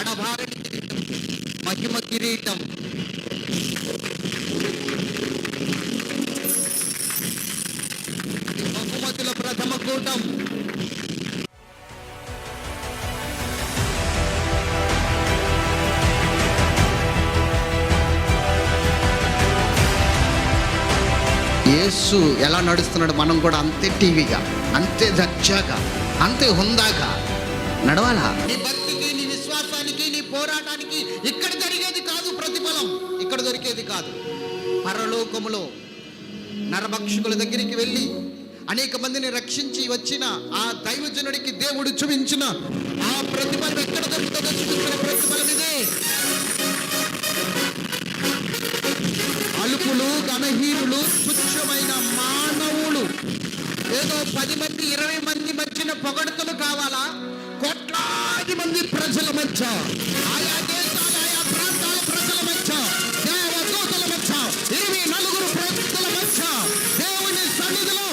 జీవ కిరీటం మహిమ కిరీటం బహుమతుల ప్రథమ కూటం. యేసు ఎలా నడుస్తున్నాడు మనం కూడా అంతే టీవీగా అంతే దర్జాగా అంతే హుందాగా నడవాలా? పోరాటానికి ఇక్కడ జరిగేది కాదు ప్రతిఫలం. ఇక్కడ దొరికేది కాదు. పరలోకములో నరభక్షకుల దగ్గరికి వెళ్ళి అనేక మందిని రక్షించి వచ్చిన ఆ దైవజనుడికి దేవుడు చూపించిన ఆ ప్రతిఫలం ఎక్కడ దొరుకుతుందో చూపించిన ప్రతిఫలం ఇదే. అలుపులు గణహీనులు తుచ్చమైన మానవులు. ఏదో పది మంది ఇరవై మంది మధ్యన పొగడతలు కావాలా? కోట్లాది మంది ప్రజల మధ్య ఆయా దేశాల ఆయా ప్రాంతాల ప్రజల మధ్య దేవదూతల మధ్య ఇరవై నలుగురు ప్రజల మధ్య దేవుని సన్నిధిలో?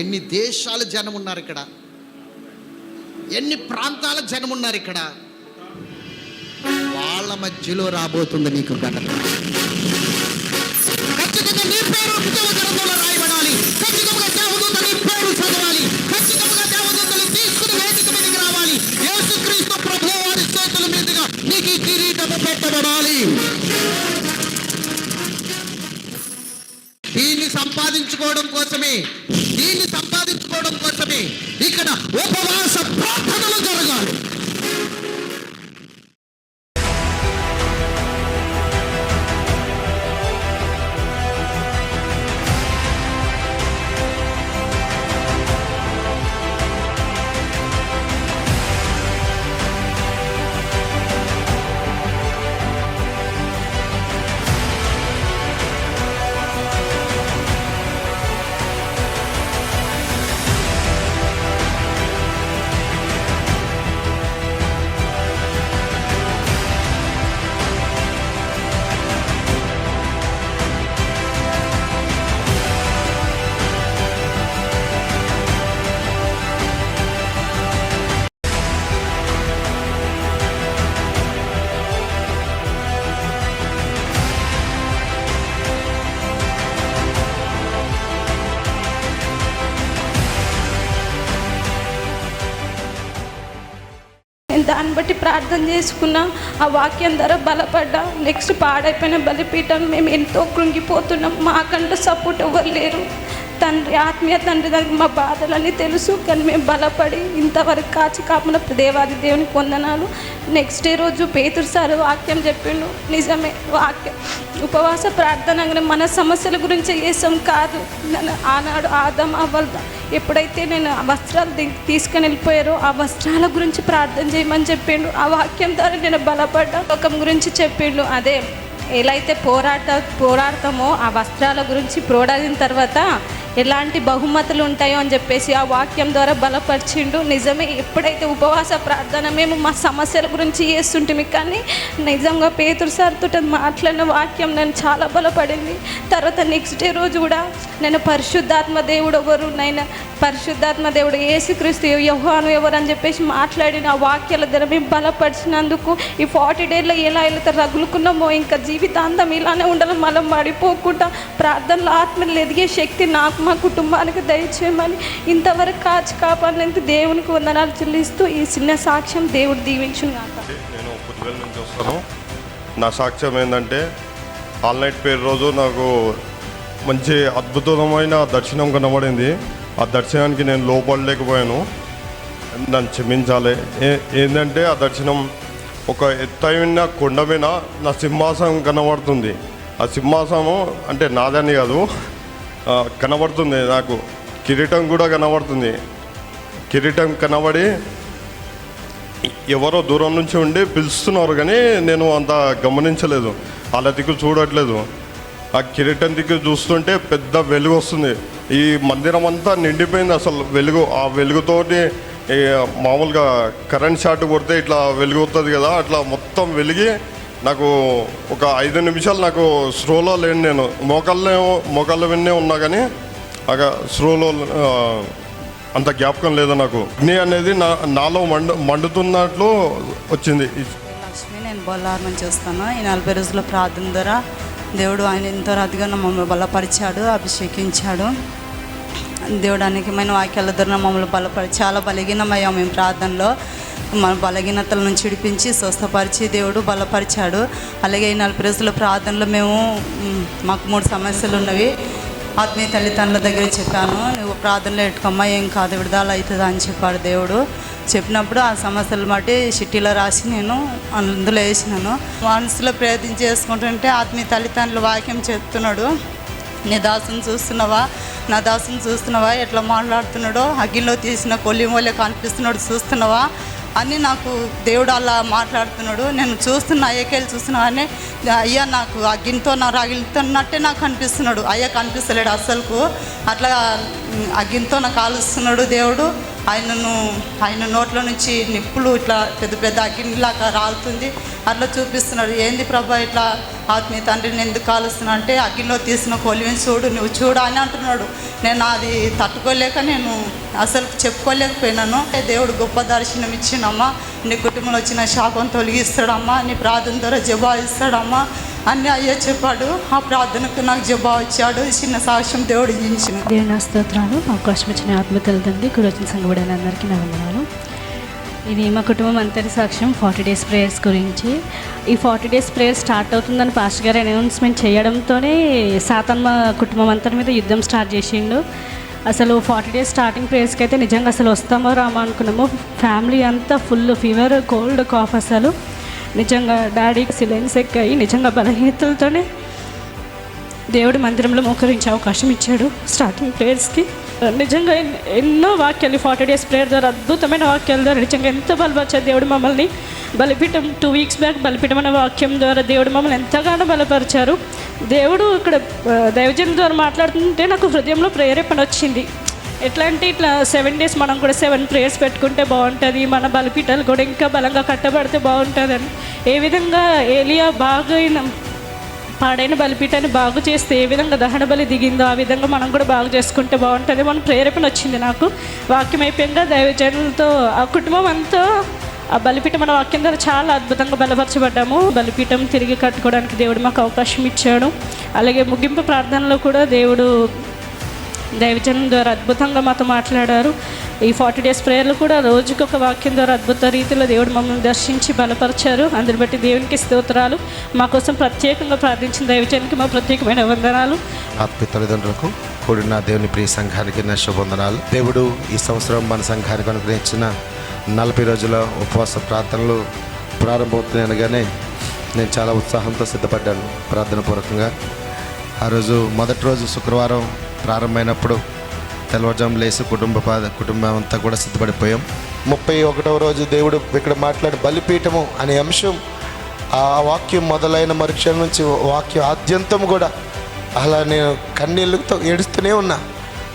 ఎన్ని దేశాల జనం ఉన్నారు ఇక్కడ? ఎన్ని ప్రాంతాల జనం ఉన్నారు ఇక్కడ? వాళ్ళ మధ్యలో రాబోతుంది నీకు ఘనత. ఖచ్చితంగా దాన్ని బట్టి ప్రార్థన చేసుకున్నా ఆ వాక్యం ధర బలపడ్డా. నెక్స్ట్ పాడైపోయిన బలిపీఠం మేము ఎంతో కృంగిపోతున్నాం. మాకంటూ సపోర్ట్ ఎవరు లేరు. తండ్రి ఆత్మీయ తండ్రి దగ్గర మా బాధలన్నీ తెలుసు కానీ మేము బలపడి ఇంతవరకు కాచి కాపున దేవాది దేవుని పొందనాలు నెక్స్ట్ డే రోజు పేతురు సార్ వాక్యం చెప్పిండు. నిజమే వాక్యం. ఉపవాస ప్రార్థన మన సమస్యల గురించి చేసాం కాదు. నన్ను ఆనాడు ఆదం అవ్వదు ఎప్పుడైతే నేను ఆ వస్త్రాలు తీసుకుని వెళ్ళిపోయారో ఆ వస్త్రాల గురించి ప్రార్థన చేయమని చెప్పిండు. ఆ వాక్యం ద్వారా నేను బలపడ్డా. లోకం గురించి చెప్పిండు. అదే ఎలా అయితే పోరాట పోరాడతామో ఆ వస్త్రాల గురించి పోరాడిన తర్వాత ఎలాంటి బహుమతులు ఉంటాయో అని చెప్పేసి ఆ వాక్యం ద్వారా బలపరిచిండు. నిజమే ఎప్పుడైతే ఉపవాస ప్రార్థన మేము మా సమస్యల గురించి చేస్తుంటే కానీ నిజంగా పేతురు సార్తో మాట్లాడిన వాక్యం నేను చాలా బలపడింది. తర్వాత నెక్స్ట్ డే రోజు కూడా నేను పరిశుద్ధాత్మ దేవుడు ఎవరు నైనా పరిశుద్ధాత్మ దేవుడు ఏసుక్రీస్తు యహోను ఎవరు అని చెప్పేసి మాట్లాడిన ఆ వాక్యాల ద్వారా మేము బలపరిచినందుకు ఈ ఫార్టీ డేలో ఎలా వెళ్తే రగులుకున్నామో ఇంకా జీవితాంతం ఇలానే ఉండాలి మనం పడిపోకుండా ప్రార్థనలో ఆత్మలు ఎదిగే శక్తి నాకు మా కుటుంబానికి దయచేయమని ఇంతవరకు కాచి కాపాడినందుకు దేవునికి వందనాలు చెల్లిస్తూ ఈ చిన్న సాక్ష్యం దేవుడు దీవించును కాక నేను పుట్టువేల నుంచి వస్తాను. నా సాక్ష్యం ఏంటంటే ఆల్ నైట్ పేరు రోజు నాకు మంచి అద్భుతమైన దర్శనం కనబడింది. ఆ దర్శనానికి నేను లోపడలేకపోయాను. నన్ను క్షమించాలి. ఏ ఏంటంటే ఆ దర్శనం ఒక ఎత్తైన కొండ మీద నా సింహాసనం కనబడుతుంది. ఆ సింహాసనం అంటే నాదని కాదు. కనబడుతుంది నాకు. కిరీటం కూడా కనబడుతుంది. కిరీటం కనబడి ఎవరో దూరం నుంచి ఉండి పిలుస్తున్నారు కానీ నేను అంత గమనించలేదు. వాళ్ళ దిక్కు చూడట్లేదు. ఆ కిరీటం దిక్కు చూస్తుంటే పెద్ద వెలుగు వస్తుంది. ఈ మందిరం అంతా నిండిపోయింది అసలు వెలుగు. ఆ వెలుగుతోటి మామూలుగా కరెంట్ షాట్ కొడితే ఇట్లా వెలుగుతుంది కదా అట్లా మొత్తం వెలిగి నాకు ఒక ఐదు నిమిషాలు నాకు స్లోలో లేను నేను. మోకాళ్ళే మోకాళ్ళ విన్నే ఉన్నా కానీ అక్కడ స్లోలో అంత జ్ఞాపకం లేదు నాకు. అగ్ని అనేది నా నాలో మండు మండుతున్నట్లు వచ్చింది. లక్ష్మి నేను బొల్లారు నుంచి వస్తాను ఈ నలభై రోజుల ప్రార్థన ద్వారా దేవుడు ఆయన ఎంతో రద్దుగా మమ్మల్ని బలపరిచాడు అభిషేకించాడు. దేవుడు అనేకమైన వాక్యాల ద్వారా మమ్మల్ని బలపరి చాలా బలహీనమయ్యాం మేము ప్రార్థనలో. మన బలహీనతల నుంచి విడిపించి స్వస్థపరిచి దేవుడు బలపరిచాడు. అలాగే ఈ నలభై రోజుల ప్రార్థనలో మేము మాకు మూడు సమస్యలు ఉన్నవి. ఆత్మీయ తల్లిదండ్రుల దగ్గర చెప్పాను నువ్వు ప్రార్థనలో పెట్టుకోమ్మా ఏం కాదు విడుదల అవుతుందా అని చెప్పాడు దేవుడు. చెప్పినప్పుడు ఆ సమస్యలు బట్టి చిట్టీలో రాసి నేను అందులో వేసినాను. మనసులో ప్రయత్నం చేసుకుంటుంటే ఆత్మీయ తల్లిదండ్రులు వాక్యం చెప్తున్నాడు. నీ దాసుని చూస్తున్నావా? నా దాసుని చూస్తున్నావా? ఎట్లా మాట్లాడుతున్నాడో? అగ్గిలో తీసిన కొల్లి మూలే కనిపిస్తున్నాడు చూస్తున్నావా? అని నాకు దేవుడు అలా మాట్లాడుతున్నాడు. నేను చూస్తున్న అయ్యకేలు చూస్తున్నా కానీ అయ్యా నాకు అగ్గితో నా రగిలితున్నట్టే నాకు అనిపిస్తున్నాడు. అయ్యా కనిపిస్తలేడు అస్సలకు. అట్లా ఉమ్, అగ్గితో నాకు కాలుస్తున్నాడు దేవుడు. ఆయనను ఆయన నోట్లో నుంచి నిప్పులు ఇట్లా పెద్ద పెద్ద అగ్గిలాగా రాలుతుంది. అట్లా చూపిస్తున్నాడు ఏంది ప్రభా ఇట్లా ఆత్మీయ తండ్రిని ఎందుకు కాలుస్తున్నా అంటే అగ్గిలో తీసిన కొలివిని చూడు నువ్వు చూడు అని అంటున్నాడు. నేను అది తట్టుకోలేక నేను అసలు చెప్పుకోలేకపోయినాను. దేవుడు గొప్ప దర్శనం ఇచ్చినమ్మా. నీ కుటుంబంలో వచ్చిన శాపం తొలగిస్తాడమ్మా. నీ ప్రార్థన ద్వారా జబా ఇస్తాడమ్మా అని అయ్యే చెప్పాడు. ఆ ప్రార్థనకు నాకు జబా వచ్చాడు. చిన్న సాక్ష్యం దేవుడు ఇచ్చిన. దేవుని స్తోత్రాలు. అవకాశం ఇచ్చిన ఆత్మ తల్లిదండ్రి ఇక్కడ వచ్చిన అందరికీ నా వందనాలు. ఇది మా కుటుంబం అంతటి సాక్ష్యం ఫార్టీ డేస్ ప్రేయర్స్ గురించి. ఈ ఫార్టీ డేస్ ప్రేయర్ స్టార్ట్ అవుతుందని పాస్టర్ గారు అనౌన్స్మెంట్ చేయడంతోనే సాతాన్ మా కుటుంబం అంతటి మీద యుద్ధం స్టార్ట్ చేసిండు. అసలు ఫార్టీ డేస్ స్టార్టింగ్ ప్రేయర్స్కి అయితే నిజంగా అసలు వస్తామో రామో అనుకున్నాము. ఫ్యామిలీ అంతా ఫుల్ ఫీవర్ కోల్డ్ కాఫ్ అసలు. నిజంగా డాడీకి సిలెన్స్ ఎక్కాయి నిజంగా బలహీనతలతోనే దేవుడి మందిరంలో మోకరించే అవకాశం ఇచ్చాడు. స్టార్టింగ్ ప్లేయర్స్కి uh, నిజంగా ఎన్నో వాక్యాలు ఫార్టీ డేస్ ప్రేయర్ ద్వారా అద్భుతమైన వాక్యాల ద్వారా నిజంగా ఎంత బలపరిచారు దేవుడు మమ్మల్ని. బలిపీఠం టూ వీక్స్ బ్యాక్ బలిపీఠం అనే వాక్యం ద్వారా దేవుడు మమ్మల్ని ఎంతగానో బలపరిచారు. దేవుడు ఇక్కడ uh, దైవజన్ ద్వారా మాట్లాడుతుంటే నాకు హృదయంలో ప్రేరేపణ వచ్చింది. ఎట్లా అంటే ఇట్లా సెవెన్ డేస్ మనం కూడా సెవెన్ ప్రేయర్స్ పెట్టుకుంటే బాగుంటుంది. మన బలిపీఠాలు కూడా ఇంకా బలంగా కట్టబడితే బాగుంటుందని. ఏ విధంగా ఏలియా బాగా పాడైన బలిపీఠాన్ని బాగు చేస్తే ఏ విధంగా దహన బలి దిగిందో ఆ విధంగా మనం కూడా బాగు చేసుకుంటే బాగుంటుంది. మన ప్రేరేపణ వచ్చింది నాకు. వాక్యం అయిపోయాక దైవజనులతో ఆ కుటుంబం అంతా ఆ బలిపీఠం మన వాక్యం ద్వారా చాలా అద్భుతంగా బలపరచబడ్డాము. బలిపీఠం తిరిగి కట్టుకోవడానికి దేవుడు మాకు అవకాశం ఇచ్చాడు. అలాగే ముగింపు ప్రార్థనలో కూడా దేవుడు దైవజనం ద్వారా అద్భుతంగా మాతో మాట్లాడారు. ఈ ఫార్టీ డేస్ ప్రేయర్లు కూడా రోజుకి ఒక వాక్యం ద్వారా అద్భుత రీతిలో దేవుడు మమ్మల్ని దర్శించి బలపరిచారు. అందుని బట్టి దేవునికి స్తోత్రాలు. మా కోసం ప్రత్యేకంగా ప్రార్థించిన దైవజనానికి మా ప్రత్యేకమైన వందనాలు. ఆత్మీయ తల్లిదండ్రులకు కూడిన దేవుని ప్రియ సంఘానికి నా శుభవందనాలు. దేవుడు ఈ సంవత్సరం మన సంఘానికి అనుగ్రహించిన నలభై రోజుల ఉపవాస ప్రార్థనలు ప్రారంభమవుతున్నాయనగానే నేను చాలా ఉత్సాహంతో సిద్ధపడ్డాను ప్రార్థన పూర్వకంగా. ఆ రోజు మొదటి రోజు శుక్రవారం ప్రారంభమైనప్పుడు తెల్లవారుజాము లేసి కుటుంబ పాద కుటుంబం అంతా కూడా సిద్ధపడిపోయాం. ముప్పై ఒకటవ రోజు దేవుడు ఇక్కడ మాట్లాడి బలిపీఠము అనే అంశం ఆ వాక్యం మొదలైన మరుక్షణం నుంచి వాక్యం ఆద్యంతం కూడా అలా నేను కన్నీళ్ళతో ఏడుస్తూనే ఉన్నా.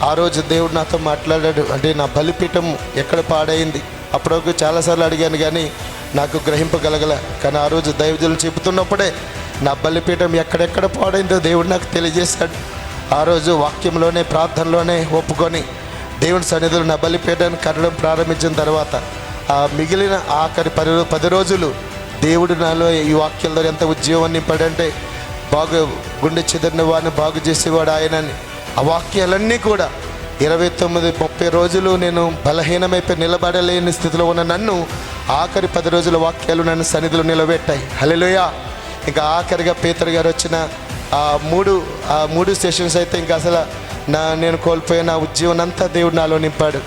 ఆ రోజు దేవుడు నాతో మాట్లాడాడు అంటే నా బలిపీఠం ఎక్కడ పాడైంది? అప్పటివరకు చాలాసార్లు అడిగాను కానీ నాకు గ్రహింపగలగల కానీ ఆ రోజు దైవజనులు చెబుతున్నప్పుడే నా బలిపీఠం ఎక్కడెక్కడ పాడైందో దేవుడు నాకు తెలియజేశాడు. ఆ రోజు వాక్యంలోనే ప్రార్థనలోనే ఒప్పుకొని దేవుని సన్నిధులు నా బలిపేటను కట్టడం ప్రారంభించిన తర్వాత ఆ మిగిలిన ఆఖరి పది పది రోజులు దేవుడు నాలో ఈ వాక్యాల ద్వారా ఎంత ఉద్యోగం నింపాడంటే బాగు గుండె చెదిరిన వాడిని బాగు చేసేవాడు ఆయనని. ఆ వాక్యాలన్నీ కూడా ఇరవై తొమ్మిది ముప్పై రోజులు నేను బలహీనమైపోయి నిలబడలేని స్థితిలో ఉన్న నన్ను ఆఖరి పది రోజుల వాక్యాలు నన్ను సన్నిధిలో నిలబెట్టాయి. హలోయ ఇంకా ఆఖరిగా పేతరు గారు వచ్చిన ఆ మూడు ఆ మూడు సెషన్స్ అయితే ఇంకా అసలు నా నేను కోల్పోయిన ఉద్యోగం అంతా దేవుడు నాలో నింపాడు.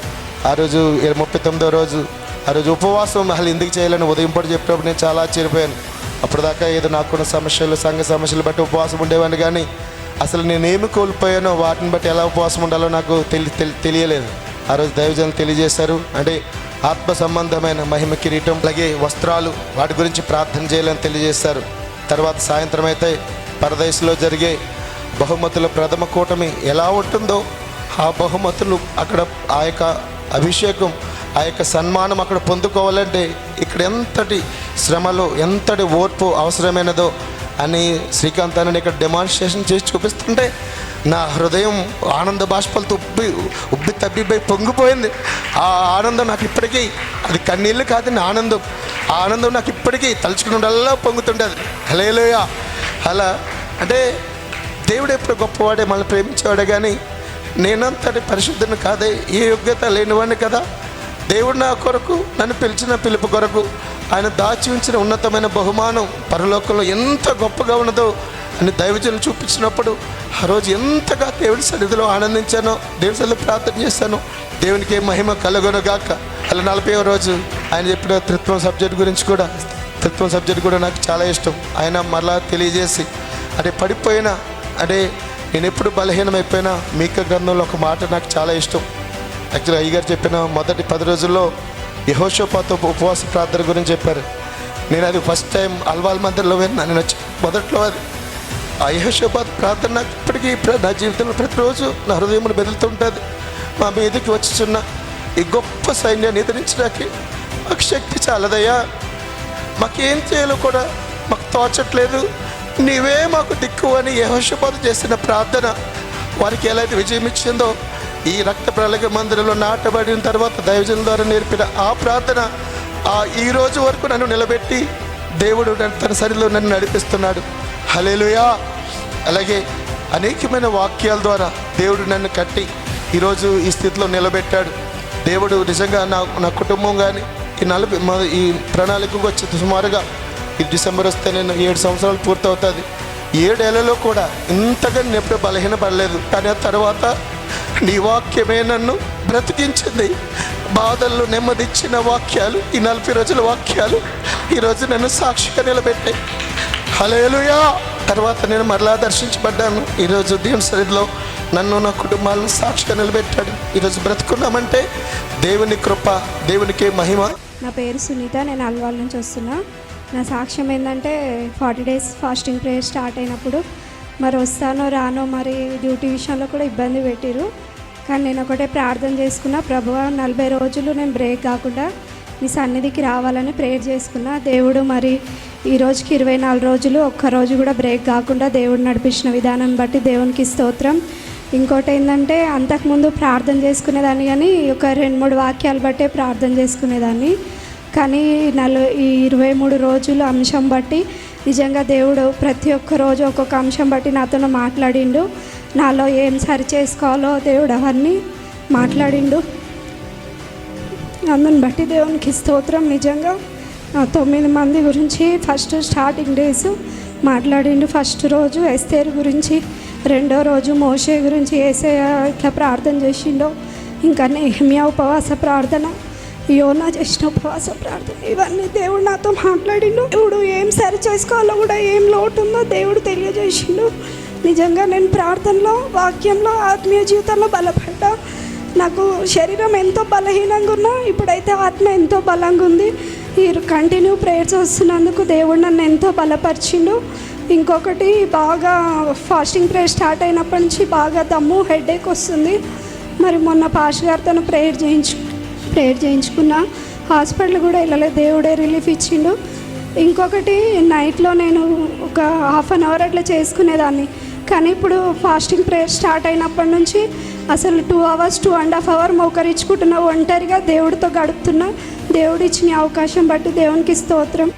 ఆ రోజు ముప్పై తొమ్మిదో రోజు ఆ రోజు ఉపవాసం అసలు ఎందుకు చేయాలని ఉదయం పూట చెప్పినప్పుడు నేను చాలా ఆశ్చర్యపోయాను. అప్పటిదాకా ఏదో నాకున్న సమస్యలు సంఘ సమస్యలు బట్టి ఉపవాసం ఉండేవాడిని కానీ అసలు నేనేమి కోల్పోయానో వాటిని బట్టి ఎలా ఉపవాసం ఉండాలో నాకు తెలి తెలి- తెలియలేదు. ఆ రోజు దైవజనులు తెలియజేశారు. అంటే ఆత్మ సంబంధమైన మహిమ కిరీటం అలాగే వస్త్రాలు వాటి గురించి ప్రార్థన చేయాలని తెలియజేశారు. తర్వాత సాయంత్రం అయితే పరదేశంలో జరిగే బహుమతుల ప్రథమ కూటమి ఎలా ఉంటుందో ఆ బహుమతులు అక్కడ ఆ యొక్క అభిషేకం ఆ యొక్క సన్మానం అక్కడ పొందుకోవాలంటే ఇక్కడ ఎంతటి శ్రమలు ఎంతటి ఓర్పు అవసరమైనదో అని శ్రీకాంత్ అని ఇక్కడ డెమాన్స్ట్రేషన్ చేసి చూపిస్తుంటే నా హృదయం ఆనంద బాష్పాలతో ఉబ్బి ఉబ్బి తబ్బిబ్బై పొంగిపోయింది. ఆ ఆనందం నాకు ఇప్పటికీ అది కన్నీళ్ళు కాదండి ఆనందం. ఆ ఆనందం నాకు ఇప్పటికీ తలుచుకున్నడల్లా పొంగుతుండేది. హలేలోయ అలా అంటే దేవుడు ఎప్పుడు గొప్పవాడే మనల్ని ప్రేమించేవాడే కానీ నేనంతటి పరిశుద్ధుని కాదే ఏ యోగ్యత లేనివాడిని కదా. దేవుడు నా కొరకు నన్ను పిలిచిన పిలుపు కొరకు ఆయన దాచి ఉంచిన ఉన్నతమైన బహుమానం పరలోకంలో ఎంత గొప్పగా ఉన్నదో అని దైవజనులు చూపించినప్పుడు ఆ రోజు ఎంతగా దేవుడి సన్నిధిలో ఆనందించానో దేవుడి సన్నిధిలో ప్రార్థన చేశాను దేవునికి మహిమ కలగొనగాక. అలా నలభై రోజు ఆయన చెప్పిన త్రిత్వం సబ్జెక్ట్ గురించి కూడా తత్వం సబ్జెక్ట్ కూడా నాకు చాలా ఇష్టం. ఆయన మరలా తెలియజేసి అంటే పడిపోయిన అంటే నేను ఎప్పుడు బలహీనమైపోయినా మీక గ్రంథంలో ఒక మాట నాకు చాలా ఇష్టం. యాక్చువల్గా అయ్యగారు చెప్పిన మొదటి పది రోజుల్లో యహోషోపాతో ఉపవాస ప్రార్థన గురించి చెప్పారు. నేను అది ఫస్ట్ టైం అల్వాల్ మందిర్లో విన్నా. నేను వచ్చి మొదట్లో అది. ఆ యహోషోపాత ప్రార్థన నాకు ఇప్పటికీ నా జీవితంలో ప్రతిరోజు నా హృదయంలో బెదులుతుంటుంది మా మీదకి వచ్చిచున్న ఈ గొప్ప సైన్యాన్ని ఎదిరించడానికి మాకు శక్తి చాలదయ్యా. మాకేం చేయాలో కూడా మాకు తోచట్లేదు. నీవే మాకు దిక్కు అని యహోషపాత చేసిన ప్రార్థన వారికి ఎలా అయితే విజయం ఇచ్చిందో ఈ రక్త ప్రళయ మందిరంలో నాటబడిన తర్వాత దైవజనం ద్వారా నేర్పిన ఆ ప్రార్థన ఆ ఈ రోజు వరకు నన్ను నిలబెట్టి దేవుడు నన్ను తన సరిలో నన్ను నడిపిస్తున్నాడు. హలేలుయా అలాగే అనేకమైన వాక్యాల ద్వారా దేవుడు నన్ను కట్టి ఈరోజు ఈ స్థితిలో నిలబెట్టాడు. దేవుడు నిజంగా నా నా కుటుంబం కానీ ఈ నలభై మా- ఈ ప్రణాళికకు వచ్చి సుమారుగా ఈ డిసెంబర్ వస్తే నేను ఏడు సంవత్సరాలు పూర్తవుతుంది. ఏడేళ్ళలో కూడా ఇంతగా నేను బలహీన బలహీనపడలేదు. కానీ ఆ తర్వాత నీ వాక్యమే నన్ను బ్రతికించింది. బాధల్లో నెమ్మదిచ్చిన వాక్యాలు ఈ నలభై రోజుల వాక్యాలు ఈరోజు నన్ను సాక్షిగా నిలబెట్టాయి. హలేలుయా తర్వాత నేను మరలా దర్శించబడ్డాను. ఈరోజు దేవుని సరిధిలో నన్ను నా కుటుంబాలను సాక్షిగా నిలబెట్టాడు. ఈరోజు బ్రతుకున్నామంటే దేవుని కృప దేవునికే మహిమ నా పేరు సునీత నేను అల్వాల్ నుంచి వస్తున్నా. నా సాక్ష్యం ఏంటంటే forty days fasting prayer start అయినప్పుడు మరి వస్తానో రానో మరి డ్యూటీ విషయంలో కూడా ఇబ్బంది పెట్టిరు కానీ నేను ఒకటే ప్రార్థన చేసుకున్నా ప్రభువ నలభై రోజులు నేను బ్రేక్ కాకుండా మీ సన్నిధికి రావాలని ప్రేయర్ చేసుకున్నా. దేవుడు మరి ఈ రోజుకి ఇరవై నాలుగు రోజులు ఒక్క రోజు కూడా బ్రేక్ కాకుండా దేవుడు నడిపించిన విధానం బట్టి దేవునికి స్తోత్రం. ఇంకోటి ఏంటంటే అంతకుముందు ప్రార్థన చేసుకునేదాన్ని కానీ ఒక రెండు మూడు వాక్యాలు బట్టే ప్రార్థన చేసుకునేదాన్ని. కానీ నలు ఈ ఇరవై మూడు రోజులు అంశం బట్టి నిజంగా దేవుడు ప్రతి ఒక్క రోజు ఒక్కొక్క అంశం బట్టి నాతో మాట్లాడిండు. నాలో ఏం సరి చేసుకోవాలో దేవుడు అవన్నీ మాట్లాడిండు. అందుని బట్టి దేవునికి స్తోత్రం. నిజంగా తొమ్మిది మంది గురించి ఫస్ట్ స్టార్టింగ్ డేస్ మాట్లాడిండు. ఫస్ట్ రోజు ఎస్తేర్ గురించి రెండో రోజు మోషే గురించి వేసే ఇట్లా ప్రార్థన చేసిండో. ఇంకా నెహమియా ఉపవాస ప్రార్థన యోనా చేసిన ఉపవాస ప్రార్థన ఇవన్నీ దేవుడు నాతో మాట్లాడిండు. దేవుడు ఏం సరి చేసుకోవాలో కూడా ఏం లోటు ఉందో దేవుడు తెలియజేసిండు. నిజంగా నేను ప్రార్థనలో వాక్యంలో ఆత్మీయ జీవితంలో బలపడ్డా. నాకు శరీరం ఎంతో బలహీనంగా ఉన్నా ఇప్పుడైతే ఆత్మ ఎంతో బలంగా ఉంది. మీరు కంటిన్యూ ప్రేయర్స్ వస్తున్నందుకు దేవుడు నన్ను ఎంతో బలపరిచిండు. ఇంకొకటి బాగా ఫాస్టింగ్ ప్రేయర్ స్టార్ట్ అయినప్పటి నుంచి బాగా దమ్ము హెడేక్ వస్తుంది. మరి మొన్న పాష గారితో ప్రేయర్ చేయించు ప్రేయర్ చేయించుకున్నా. హాస్పిటల్ కూడా వెళ్ళలేదు దేవుడే రిలీఫ్ ఇచ్చిండు. ఇంకొకటి నైట్లో నేను ఒక హాఫ్ అన్ అవర్ అట్లా చేసుకునేదాన్ని. కానీ ఇప్పుడు ఫాస్టింగ్ ప్రేయర్ స్టార్ట్ అయినప్పటి నుంచి అసలు two hours two and half hour మోకరించుకుంటున్నా ఒంటరిగా దేవుడితో గడుపుతున్నా. దేవుడిచ్చిన అవకాశం బట్టి దేవునికి స్తోత్రం.